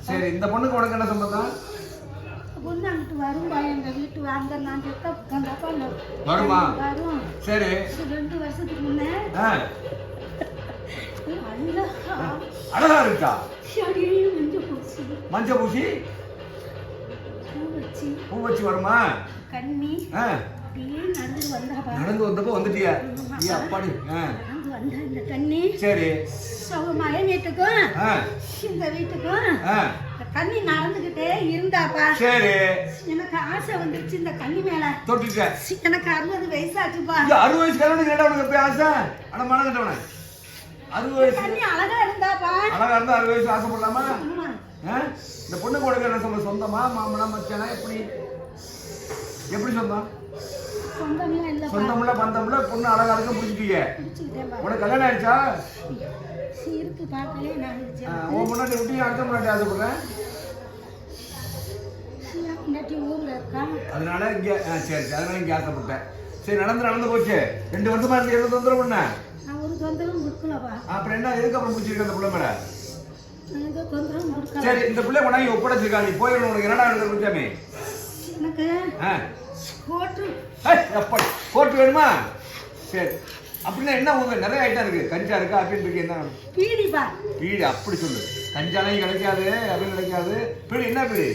சரி இந்த பொண்ணுக்கு உனக்கு என்ன சம்பந்தம்? பொண்ணு வரும்பா எங்க வீட்டு அங்க நான் வருமா? வரும். சரி. ரெண்டு வருஷத்துக்கு முன்னே. அழகா. இருக்கா? மஞ்ச பூசி பூ வச்சு. வருமா? கண்ணி. நடந்து வந்தாப்பா வந்துட்டியா? அப்பாடி. சரி. அவங்க மகன் வீட்டுக்கும் இந்த வீட்டுக்கும் கண்ணி நடந்துகிட்டே இருந்தாப்பா. சரி. எனக்கு ஆசை வந்துருச்சு இந்த கண்ணி மேல. தொட்டுட்ட எனக்கு அறுபது வயசாச்சுப்பா. இந்த அறுபது வயசு கல்யாணம் கேட்டா உனக்கு எப்பயும் ஆசை? ஆனா மனம் கட்டவன அறுபது வயசு. கண்ணி அழகா இருந்தாப்பா. அழகா இருந்தா அறுபது வயசு ஆசைப்படலாமா? இந்த பொண்ணு கூட என்ன சொல்ல சொந்தமா மாமனா மச்சானா எப்படி? எப்படி சொந்தம்? சொந்தம்ல பந்தம்ல பொண்ணு அழகா இருக்க பிடிச்சிட்டீங்க உனக்கு கல்யாணம் ஆயிடுச்சா? இருக்கு பார்க்கலே நான் உன் முன்னாடி விட்டு அடுத்த முன்னாடி ஊர்ல இருக்கான் அதனால இங்க சரி சரி அதனால இங்க ஆசைப்பட்டேன் சரி நடந்து நடந்து போச்சு. ரெண்டு வருஷமா இருந்து எவ்வளவு தொந்தரவு பண்ண? ஒரு தொந்தரவும் கொடுக்கலப்பா. அப்புறம் என்ன எதுக்கு அப்புறம் பிடிச்சிருக்க அந்த பிள்ளை மேல? சரி இந்த பிள்ளை கொண்டாங்க ஒப்படைச்சிருக்கா நீ போயிடணும் உனக்கு என்னடா எடுத்து குடிச்சாமே எனக்கு கோட்டு கோட்டு வேணுமா? சரி. அப்படின்னா என்ன உங்க நிறைய ஐட்டம் இருக்கு? கஞ்சா இருக்கா? அப்படின்னு இருக்கு என்ன? பீடிப்பா பீடி அப்படி சொல்லு. கஞ்சாலையும் கிடைக்காது அப்படின்னு கிடைக்காது. பீடி என்ன பீடி?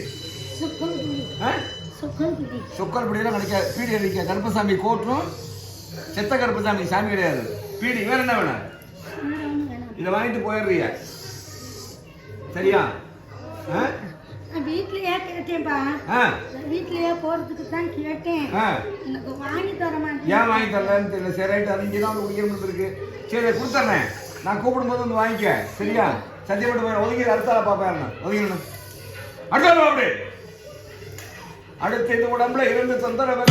சுக்கல் பீடி பீடி பீடியெல்லாம் கிடைக்காது. பீடி கிடைக்காது கருப்பசாமி கோட்டும் செத்த கருப்பசாமி சாமி கிடையாது. பீடி வேற என்ன வேணும். இதை வாங்கிட்டு போயிடுறிய? சரியா? ஆ? வீட்லயே கேட்டேன்ப்பா வீட்லயே போறதுக்கு தான் கேட்டேன். எனக்கு வாங்கி தர மாட்டேன் ஏன் வாங்கி தரலன்னு தெரியல. சரி ரைட் அது இங்கே தான் குடிக்கணும் இருக்கு சரி கொடுத்துட்றேன் நான் கூப்பிடும்போது வந்து வாங்கிக்க. சரியா? சத்தியப்பட்டு போய் ஒதுங்கி அடுத்தால பார்ப்பேன் ஒதுங்கிடணும் அடுத்தால அப்படி அடுத்து இந்த உடம்புல இருந்து தொந்தரவு.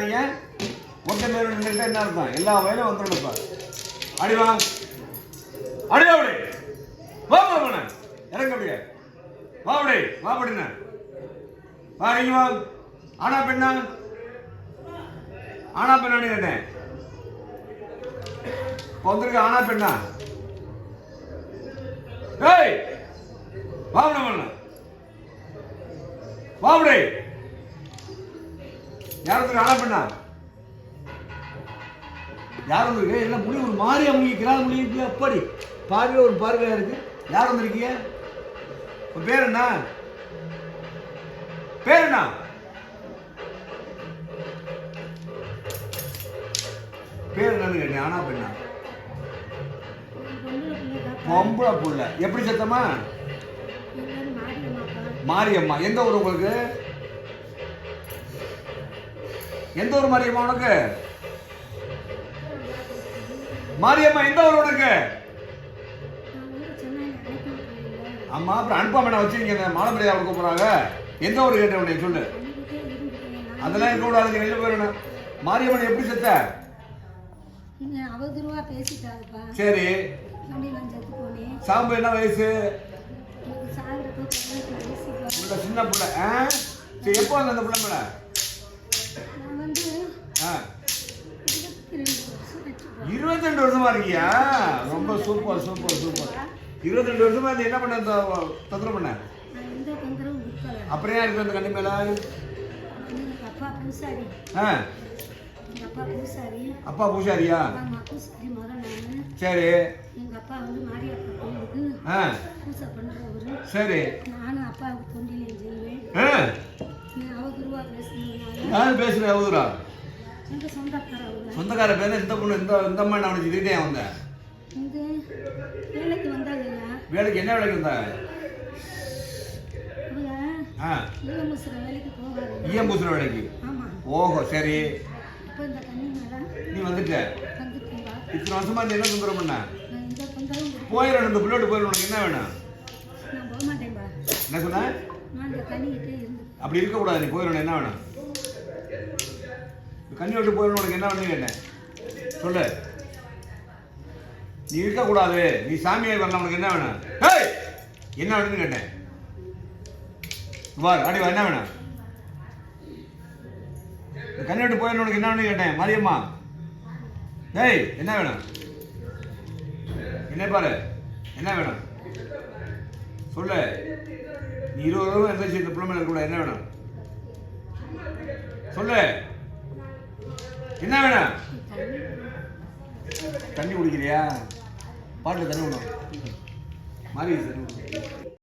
அஞ்சு பேர் நாங்க ஒருத்தன் என்ன அர்த்தம்? எல்லா வயலும் வந்துடும்ப்பா அடி அடிவா அடி அப்படி வா வா இறங்க அப்படியே. வா அப்படி வா அப்படின்ன வா இங்க வா. ஆனா பெண்ணா? ஆனா பெண்ணான்னு கேட்டேன் இப்போ வந்திருக்க ஆனா பெண்ணா? ஏய் வா அப்படி பண்ண வா. அப்படி யார் ஒருத்தர் ஆனா பண்ணா? யார் வந்திருக்கு எல்லாம் முடிவு ஒரு மாதிரி அம்மி கிராத இருக்கு அப்படி பார்வை ஒரு பார்வையா இருக்கு. யார் வந்திருக்கீங்க? உன் பேர் என்ன? பேர் என்ன? பேர் என்னன்னு கேட்டேன். ஆனா பெண்ணா? பொம்பளை புள்ள. எப்படி சத்தமா? மாரியம்மா. எந்த ஊர் உங்களுக்கு? எந்த ஊர் மாரியம்மா உனக்கு? மாரியம்மா எந்த ஊர் உனக்கு? ஆமா அப்புறம் அனுப்பாம வச்சிருக்கீங்க மாலை மரியாதை கொடுக்க போறாங்க எந்த ஊர் கேட்டேன் உன்னை சொல்லு. அதெல்லாம் இருக்க கூடாது வெளில போயிடணும். மாரியம்மன் எப்படி செத்த? சரி. சாம்பு என்ன வயசு? சின்ன பிள்ளை எப்போ அந்த பிள்ளை மேல நான் வந்து ஆ இருபத்தி ரெண்டு வருஷம் ஆச்சுப்பா. இருபத்தி ரெண்டு வருஷமா இருக்கியா? ரொம்ப சூப்பர் சூப்பர் சூப்பர் இருபத்தி ரெண்டு வருஷமா இருந்து என்ன பண்ண தொந்தரவு பண்ண? அப்புறம் ஏன் இருக்கு அந்த கண்ணி மேல? அப்பா பூசாரியா? சரி. எங்க அப்பா வந்து மாரியப்பா கோயிலுக்கு பூசை பண்றவரு. சரி. நானும் அப்பாவுக்கு தொண்டிலையும் செய்வேன் ஆ. நீ அவதூறுவா பேசுனதுனால. யார் சொந்தக்கார பேர் இந்த பொண்ணு இந்த இந்த அம்மா நான் வச்சுக்கிட்டே வந்த வேலைக்கு வந்தாங்கய்யா. வேலைக்கு என்ன வேலைக்கு வந்தாங்க ஈயம் பூசுற வேலைக்கு ஓஹோ சரி. நீ வந்துட்ட. இத்தனை வருஷமா நீ என்ன தொந்தரவு பண்ண? நான் இந்த பிள்ளோட்டு உனக்கு என்ன வேணும்? என்ன சொன்ன? அப்படி இருக்கக்கூடாது நீ போயிடணும் என்ன வேணும்? கண்ணி விட்டு போயிடணும் உனக்கு என்ன வேணும் கேட்டேன். சொல்லு. நீ இருக்கக்கூடாது. நீ சாமியார் வரலாம் உனக்கு என்ன வேணும்? ஏய்! என்ன வேணும்னு கேட்டேன். வார் அடி என்ன வேணும்? கண்ணெட்டு போயிடணும். உனக்கு என்ன வேணும்னு கேட்டேன். மரியம்மா. டேய் என்ன வேணும்? என்ன பாரு. என்ன வேணும்? சொல்லு. நீ இருபது ரூபா எந்த இந்த பிள்ளை இருக்கக்கூடாது. என்ன வேணும்? சொல்லு. என்ன வேணும்? தண்ணி குடிக்கிறியா? பாட்டில் தண்ணி விடும் மாறி தண்ணி